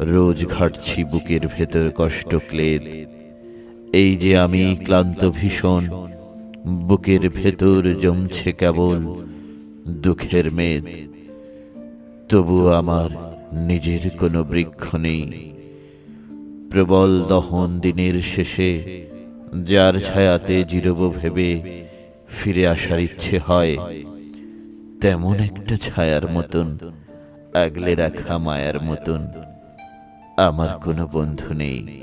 রোজ ঘাটছি বুকের ভেতর কষ্ট ক্লেদ। এই যে আমি ক্লান্ত ভীষণ, বুকের ভেতর জমছে কেবল দুঃখের মেদ। তবু আমার নিজের কোনো বৃক্ষ নেই। প্রবল দহন দিনের শেষে যার ছায়াতে জিরব ভেবে ফিরে আসার ইচ্ছে হয়, তেমন একটা ছায়ার মতন, আগলে রাখা মায়ার মতন। আমার কোনো বন্ধু নেই।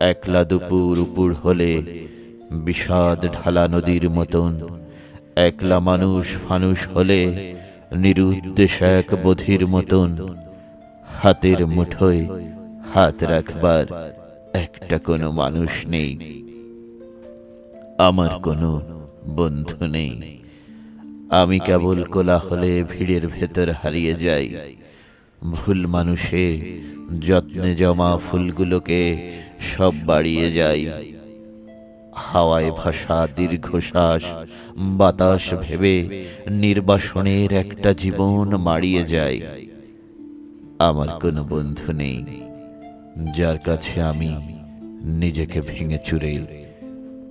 একলা দুপুর উপুর হলে বিষাদ ঢালা নদীর মতন একলা মানুষ ফানুষ হলে নিরুদ্দেশ এক বধির মতন হাতের মুঠোয় হাত রাখবার একটা কোনো মানুষ নেই। আমার কোনো বন্ধু নেই। আমি কেবল কোলাহলে ভিড়ের ভেতর হারিয়ে যাই। ভুল মানুষে, যত্নে জমা ফুলগুলোকে সব বাড়িয়ে যাই। হাওয়ায় ভাষা দীর্ঘশ্বাস, বাতাস ভেবে নির্বাসনের একটা জীবন মারিয়ে যায় আমার কোনো বন্ধু নেই, যার কাছে আমি নিজেকে ভেঙে চুরে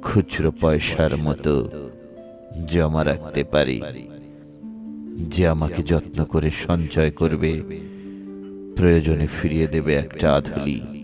খুচরো পয়সার মতো জমা রাখতে পারি। যে আমাকে যত্ন করে সঞ্চয় করবে প্রয়োজনে ফিরিয়ে দেবে একটা আধুলি।